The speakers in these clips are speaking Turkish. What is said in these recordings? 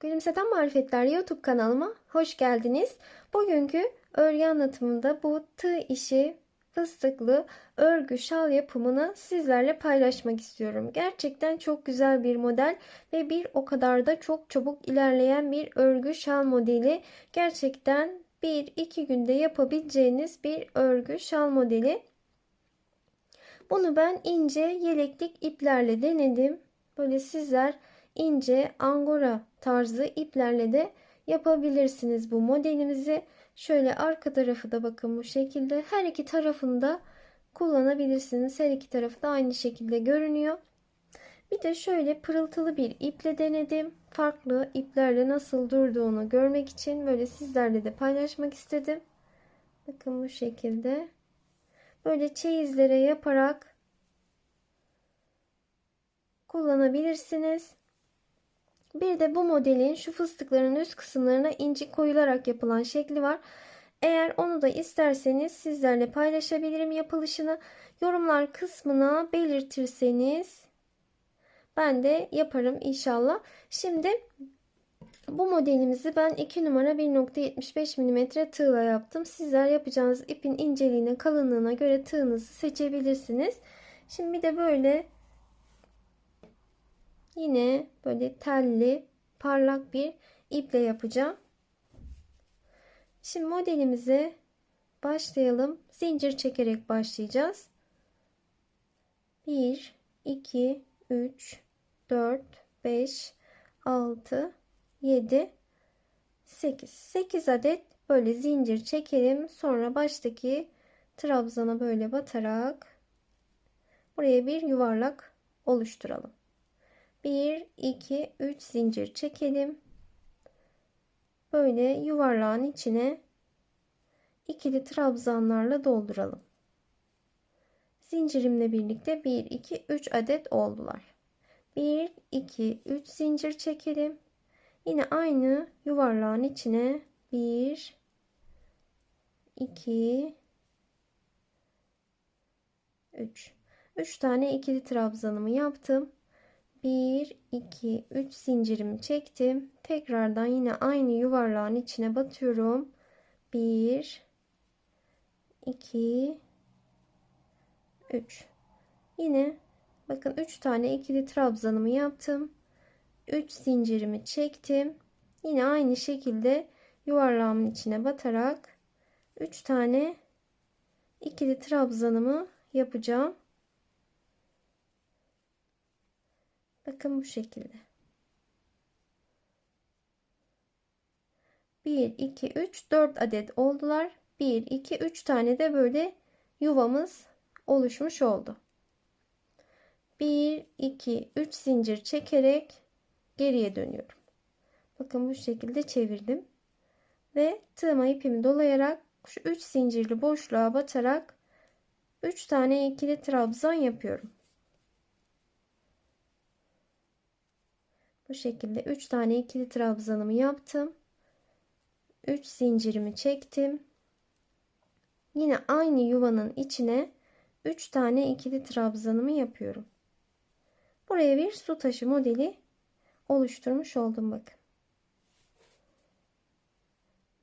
Gülümseten Marifetler YouTube kanalıma hoş geldiniz. Bugünkü örgü anlatımında bu tığ işi fıstıklı örgü şal yapımını sizlerle paylaşmak istiyorum. Gerçekten çok güzel bir model ve bir o kadar da çok çabuk ilerleyen bir örgü şal modeli. Gerçekten 1-2 günde yapabileceğiniz bir örgü şal modeli. Bunu ben ince yeleklik iplerle denedim. Böyle sizler ince angora tarzı iplerle de yapabilirsiniz bu modelimizi. Şöyle arka tarafı da bakın bu şekilde. Her iki tarafında kullanabilirsiniz. Her iki tarafı da aynı şekilde görünüyor. Bir de şöyle pırıltılı bir iple denedim. Farklı iplerle nasıl durduğunu görmek için böyle sizlerle de paylaşmak istedim. Bakın bu şekilde. Böyle çeyizlere yaparak kullanabilirsiniz. Bir de bu modelin şu fıstıkların üst kısımlarına inci koyularak yapılan şekli var. Eğer onu da isterseniz sizlerle paylaşabilirim yapılışını. Yorumlar kısmına belirtirseniz ben de yaparım inşallah. Şimdi bu modelimizi ben 2 numara 1.75 mm tığla yaptım. Sizler yapacağınız ipin inceliğine kalınlığına göre tığınızı seçebilirsiniz. Şimdi bir de böyle Yine böyle telli parlak bir iple yapacağım. Şimdi modelimize başlayalım. Zincir çekerek başlayacağız. 1 2 3 4 5 6 7 8 8 adet böyle zincir çekelim. Sonra baştaki trabzana böyle batarak buraya bir yuvarlak oluşturalım. 1 2 3 zincir çekelim. Böyle yuvarlağın içine ikili trabzanlarla dolduralım. Zincirimle birlikte 1 2 3 adet oldular. 1 2 3 zincir çekelim. Yine aynı yuvarlağın içine 1 2 3 3 tane ikili trabzanımı yaptım. 1 2 3 zincirimi çektim. Tekrardan yine aynı yuvarlağın içine batıyorum. 1 2 3 Yine bakın 3 tane ikili trabzanımı yaptım. 3 zincirimi çektim. Yine aynı şekilde yuvarlağımın içine batarak 3 tane ikili trabzanımı yapacağım. Bakın bu şekilde. 1, 2, 3, 4 adet oldular. 1, 2, 3 tane de böyle yuvamız oluşmuş oldu. 1, 2, 3 zincir çekerek geriye dönüyorum. Bakın bu şekilde çevirdim. Ve tığıma ipimi dolayarak şu 3 zincirli boşluğa batarak 3 tane ikili trabzan yapıyorum. Bu şekilde 3 tane ikili trabzanımı yaptım. 3 zincirimi çektim. Yine aynı yuvanın içine 3 tane ikili trabzanımı yapıyorum. Buraya bir su taşı modeli oluşturmuş oldum bakın.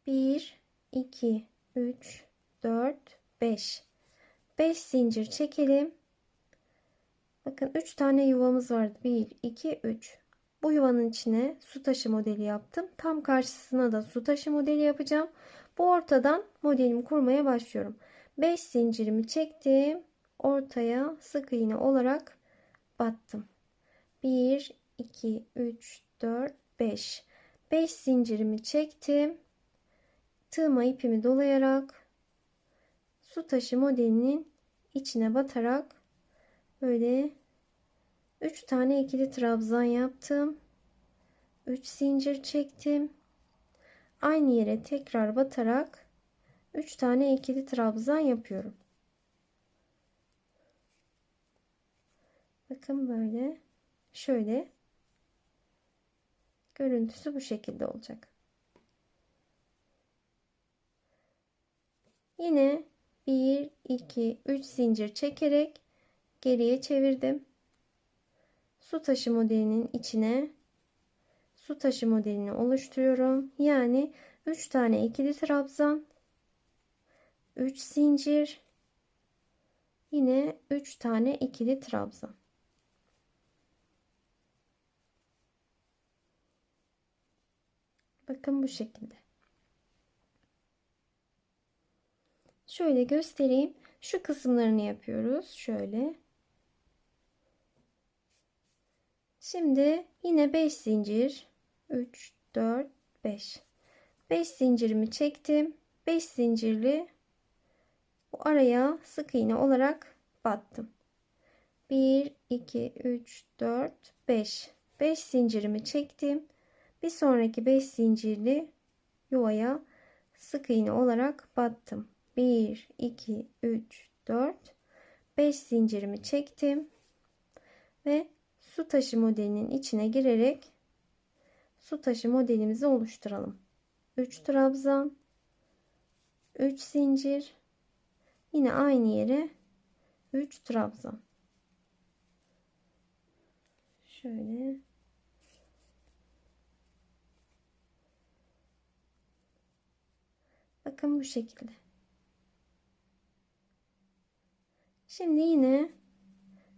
1 2 3 4 5 5 zincir çekelim. Bakın 3 tane yuvamız vardı. 1 2 3 bu yuvanın içine su taşı modeli yaptım. Tam karşısına da su taşı modeli yapacağım. Bu ortadan modelimi kurmaya başlıyorum. 5 zincirimi çektim. Ortaya sık iğne olarak battım. 1 2 3 4 5 5 zincirimi çektim. Tığıma ipimi dolayarak su taşı modelinin içine batarak böyle 3 tane ikili trabzan yaptım. 3 zincir çektim. Aynı yere tekrar batarak 3 tane ikili trabzan yapıyorum. Bakın böyle şöyle Görüntüsü bu şekilde olacak. Yine 1, 2, 3 zincir çekerek geriye çevirdim. Su taşı modelinin içine su taşı modelini oluşturuyorum. Yani 3 tane ikili trabzan, 3 zincir, yine 3 tane ikili trabzan. Bakın bu şekilde. Şöyle göstereyim. Şu kısımlarını yapıyoruz. Şöyle. Şimdi yine 5 zincir. 3, 4, 5. 5 zincirimi çektim. 5 zincirli bu araya sık iğne olarak battım. 1, 2, 3, 4, 5. 5 zincirimi çektim. Bir sonraki 5 zincirli yuvaya sık iğne olarak battım. 1, 2, 3, 4, 5 zincirimi çektim ve su taşı modelinin içine girerek su taşı modelimizi oluşturalım. 3 trabzan, 3 zincir, yine aynı yere 3 trabzan. Şöyle Bakın bu şekilde. Şimdi yine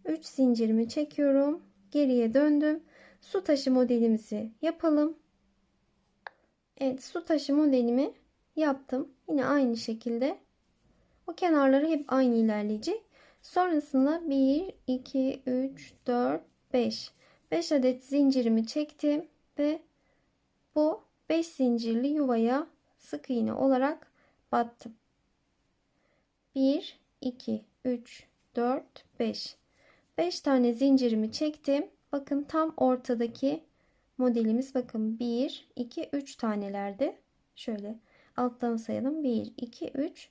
3 zincirimi çekiyorum. Geriye döndüm. Su taşı modelimizi yapalım. Evet su taşı modelimi yaptım. Yine aynı şekilde. O kenarları hep aynı ilerleyecek. Sonrasında 1, 2, 3, 4, 5. 5 adet zincirimi çektim ve bu 5 zincirli yuvaya sık iğne olarak battım. 1, 2, 3, 4, 5. 5 tane zincirimi çektim. Bakın tam ortadaki modelimiz bakın 1, 2, 3 tanelerde. Şöyle alttan sayalım. 1, 2, 3.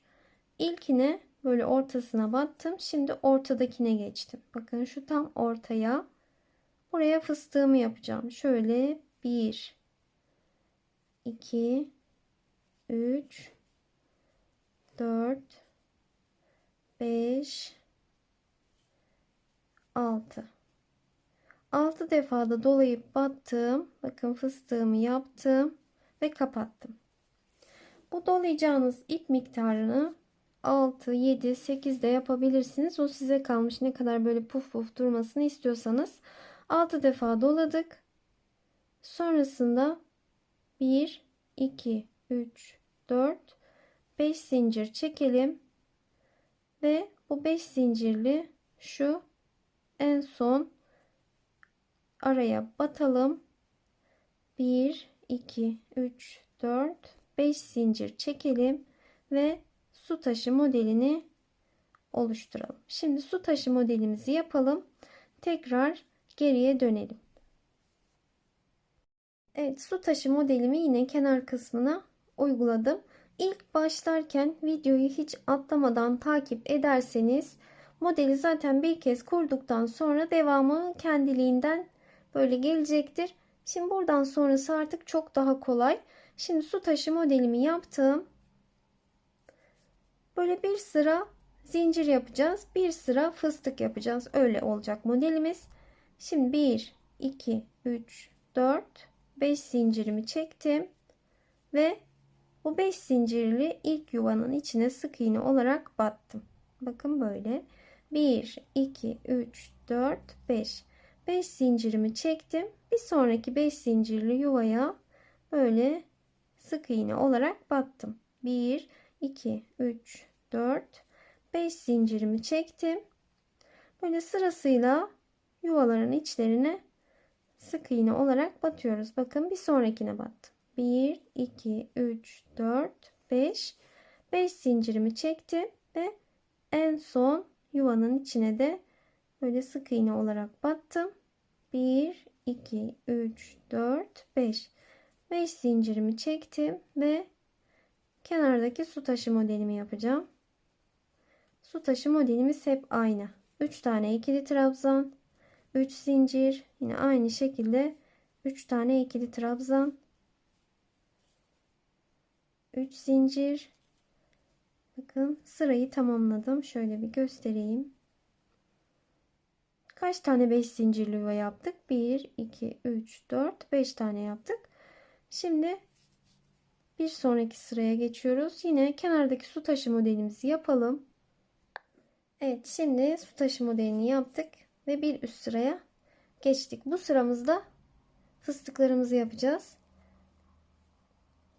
İlkine böyle ortasına battım. Şimdi ortadakine geçtim. Bakın şu tam ortaya. Buraya fıstığımı yapacağım. Şöyle 1, 2, 3, 4, 5, 6. 6 defada dolayıp battım. Bakın fıstığımı yaptım ve kapattım. Bu dolayacağınız ip miktarını 6, 7, 8 de yapabilirsiniz. O size kalmış. Ne kadar böyle puf puf durmasını istiyorsanız. 6 defa doladık. Sonrasında 1, 2, 3, 4, 5 zincir çekelim. Ve bu 5 zincirli şu en son araya batalım. 1, 2, 3, 4, 5 zincir çekelim ve su taşı modelini oluşturalım. Şimdi su taşı modelimizi yapalım. Tekrar geriye dönelim. Evet su taşı modelimi yine kenar kısmına uyguladım. İlk başlarken videoyu hiç atlamadan takip ederseniz modeli zaten bir kez kurduktan sonra devamı kendiliğinden böyle gelecektir. Şimdi buradan sonrası artık çok daha kolay. Şimdi su taşı modelimi yaptım. Böyle bir sıra zincir yapacağız. Bir sıra fıstık yapacağız. Öyle olacak modelimiz. Şimdi 1, 2, 3, 4, 5 zincirimi çektim. Ve bu 5 zincirli ilk yuvanın içine sık iğne olarak battım. Bakın böyle. 1, 2, 3, 4, 5. 5 zincirimi çektim. Bir sonraki 5 zincirli yuvaya böyle sık iğne olarak battım. 1, 2, 3, 4, 5 zincirimi çektim. Böyle sırasıyla yuvaların içlerine sık iğne olarak batıyoruz. Bakın bir sonrakine battım. 1, 2, 3, 4, 5. 5 zincirimi çektim ve en son yuvanın içine de böyle sık iğne olarak battım. 1, 2, 3, 4, 5. 5 zincirimi çektim ve kenardaki su taşı modelimi yapacağım. Su taşı modelimiz hep aynı. 3 tane ikili trabzan, 3 zincir, yine aynı şekilde 3 tane ikili trabzan 3 zincir bakın sırayı tamamladım. Şöyle bir göstereyim. Kaç tane 5 zincirli yuva yaptık? 1 2 3 4 5 tane yaptık. Şimdi bir sonraki sıraya geçiyoruz. Yine kenardaki su taşı modelimizi yapalım. Evet şimdi su taşı modelini yaptık ve bir üst sıraya geçtik. Bu sıramızda fıstıklarımızı yapacağız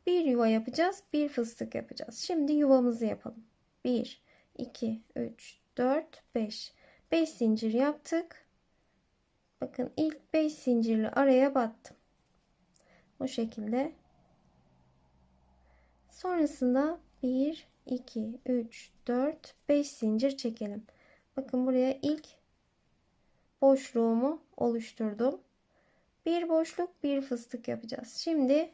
bir yuva yapacağız. Bir fıstık yapacağız. Şimdi yuvamızı yapalım. 1, 2, 3, 4, 5. 5 zincir yaptık. Bakın ilk 5 zincirli araya battım. Bu şekilde. Sonrasında 1, 2, 3, 4, 5 zincir çekelim. Bakın buraya ilk boşluğumu oluşturdum. Bir boşluk, bir fıstık yapacağız. Şimdi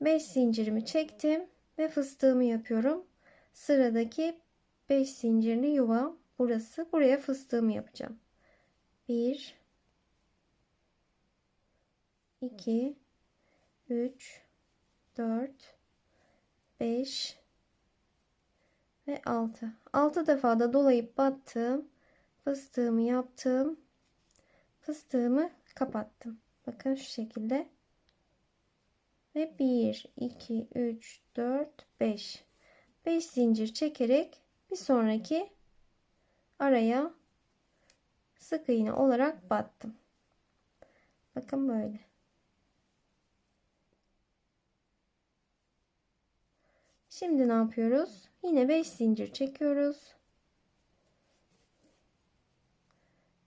5 zincirimi çektim ve fıstığımı yapıyorum. Sıradaki 5 zincirli yuva burası. Buraya fıstığımı yapacağım. 1 2 3 4 5 ve 6. 6 defa da dolayıp battım. Fıstığımı yaptım. Fıstığımı kapattım. Bakın şu şekilde ve 1 2 3 4 5 5 zincir çekerek bir sonraki araya sık iğne olarak battım. Bakın böyle. Şimdi ne yapıyoruz? Yine 5 zincir çekiyoruz.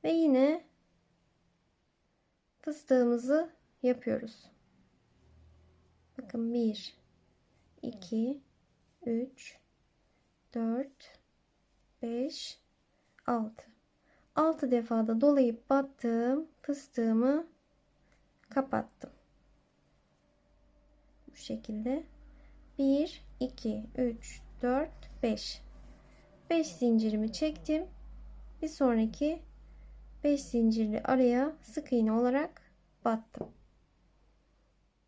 Ve yine fıstığımızı yapıyoruz. Bakın 1, 2, 3, 4, 5, 6. 6 defada dolayıp battığım fıstığımı kapattım. Bu şekilde 1, 2, 3, 4, 5. 5 zincirimi çektim. Bir sonraki 5 zincirli araya sık iğne olarak battım.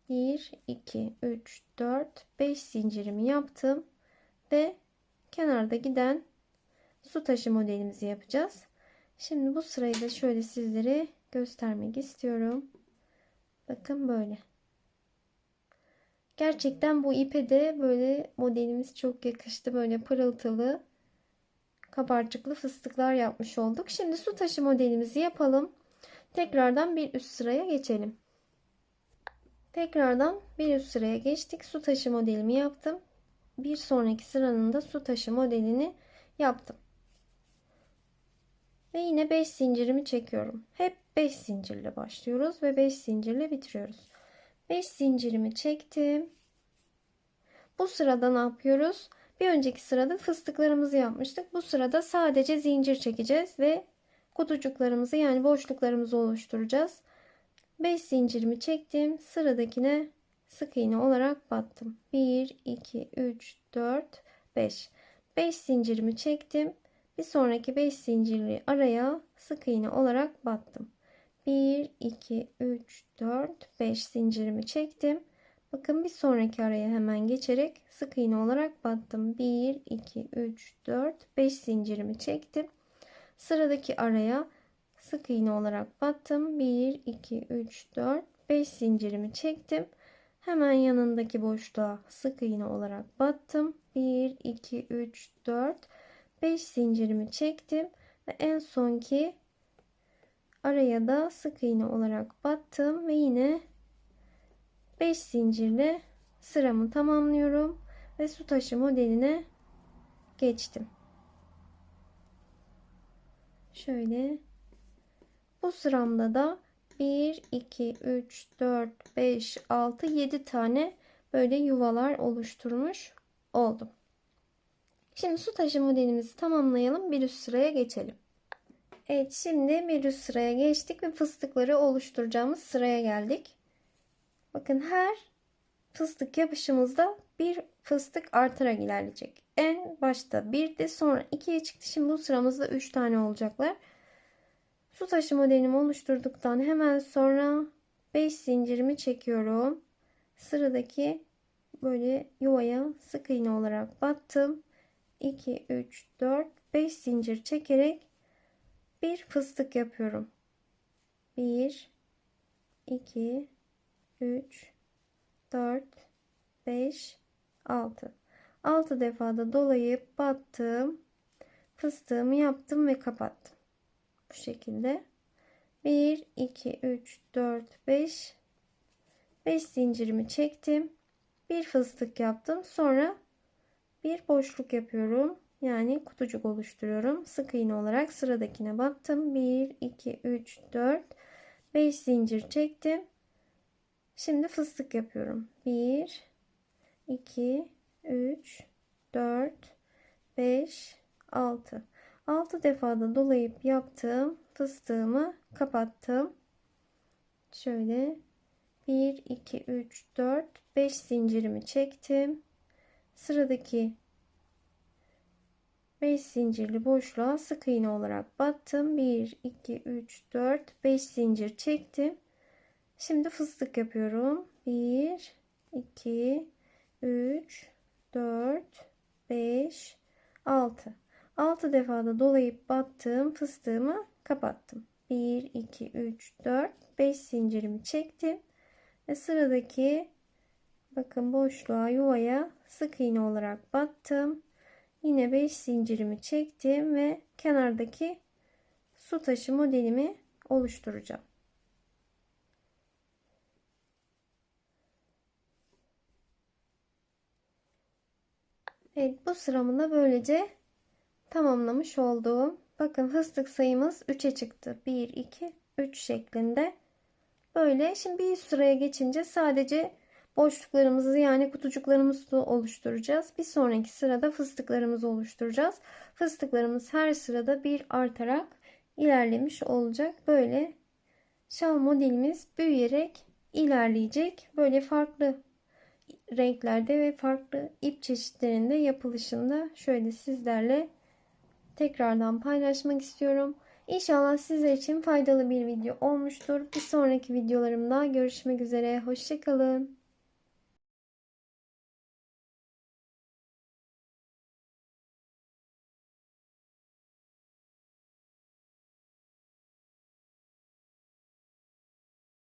1 2 3 4 5 zincirimi yaptım ve kenarda giden su taşı modelimizi yapacağız. Şimdi bu sırayı da şöyle sizlere göstermek istiyorum. Bakın böyle. Gerçekten bu ipe de böyle modelimiz çok yakıştı. Böyle pırıltılı kabarcıklı fıstıklar yapmış olduk. Şimdi su taşı modelimizi yapalım. Tekrardan bir üst sıraya geçelim. Tekrardan bir üst sıraya geçtik. Su taşı modelimi yaptım. Bir sonraki sıranın da su taşı modelini yaptım. Ve yine 5 zincirimi çekiyorum. Hep 5 zincirle başlıyoruz ve 5 zincirle bitiriyoruz. 5 zincirimi çektim. Bu sırada ne yapıyoruz? Bir önceki sırada fıstıklarımızı yapmıştık. Bu sırada sadece zincir çekeceğiz ve kutucuklarımızı yani boşluklarımızı oluşturacağız. 5 zincirimi çektim. Sıradakine sık iğne olarak battım. 1, 2, 3, 4, 5. 5 zincirimi çektim. Bir sonraki 5 zincirli araya sık iğne olarak battım. 1, 2, 3, 4, 5 zincirimi çektim. Bakın bir sonraki araya hemen geçerek sık iğne olarak battım. 1, 2, 3, 4, 5 zincirimi çektim. Sıradaki araya sık iğne olarak battım. 1 2 3 4 5 zincirimi çektim. Hemen yanındaki boşluğa sık iğne olarak battım. 1 2 3 4 5 zincirimi çektim ve en sonki araya da sık iğne olarak battım ve yine 5 zincirle sıramı tamamlıyorum ve su taşı modeline geçtim. Şöyle bu sıramda da 1, 2, 3, 4, 5, 6, 7 tane böyle yuvalar oluşturmuş oldum. Şimdi su taşı modelimizi tamamlayalım. Bir üst sıraya geçelim. Evet şimdi bir üst sıraya geçtik ve fıstıkları oluşturacağımız sıraya geldik. Bakın her fıstık yapışımızda bir fıstık artarak ilerleyecek. En başta bir de sonra ikiye çıktı. Şimdi bu sıramızda 3 tane olacaklar. Su taşı modelimi oluşturduktan hemen sonra 5 zincirimi çekiyorum. Sıradaki böyle yuvaya sık iğne olarak battım. 2 3 4 5 zincir çekerek bir fıstık yapıyorum. 1 2 3 4 5 6 6 defada dolayıp battım. Fıstığımı yaptım ve kapattım. Bu şekilde. 1 2 3 4 5 5 zincirimi çektim. Bir fıstık yaptım. Sonra bir boşluk yapıyorum. Yani kutucuk oluşturuyorum. Sık iğne olarak sıradakine battım. 1 2 3 4 5 zincir çektim. Şimdi fıstık yapıyorum. 1 2 3 4 5 6 6 defada dolayıp yaptığım fıstığımı kapattım. Şöyle 1 2 3 4 5 zincirimi çektim. Sıradaki 5 zincirli boşluğa sık iğne olarak battım. 1 2 3 4 5 zincir çektim. Şimdi fıstık yapıyorum. 1 2 3 4 5 6 6 defada dolayıp battığım fıstığımı kapattım. 1 2 3 4 5 zincirimi çektim. Ve sıradaki bakın boşluğa yuvaya sık iğne olarak battım. Yine 5 zincirimi çektim ve kenardaki su taşı modelimi oluşturacağım. Evet bu sıramı da böylece tamamlamış oldum. Bakın fıstık sayımız 3'e çıktı. 1, 2, 3 şeklinde. Böyle şimdi bir sıraya geçince sadece boşluklarımızı yani kutucuklarımızı oluşturacağız. Bir sonraki sırada fıstıklarımızı oluşturacağız. Fıstıklarımız her sırada bir artarak ilerlemiş olacak. Böyle şal modelimiz büyüyerek ilerleyecek. Böyle farklı renklerde ve farklı ip çeşitlerinde yapılışında şöyle sizlerle tekrardan paylaşmak istiyorum. İnşallah sizler için faydalı bir video olmuştur. Bir sonraki videolarımda görüşmek üzere. Hoşçakalın.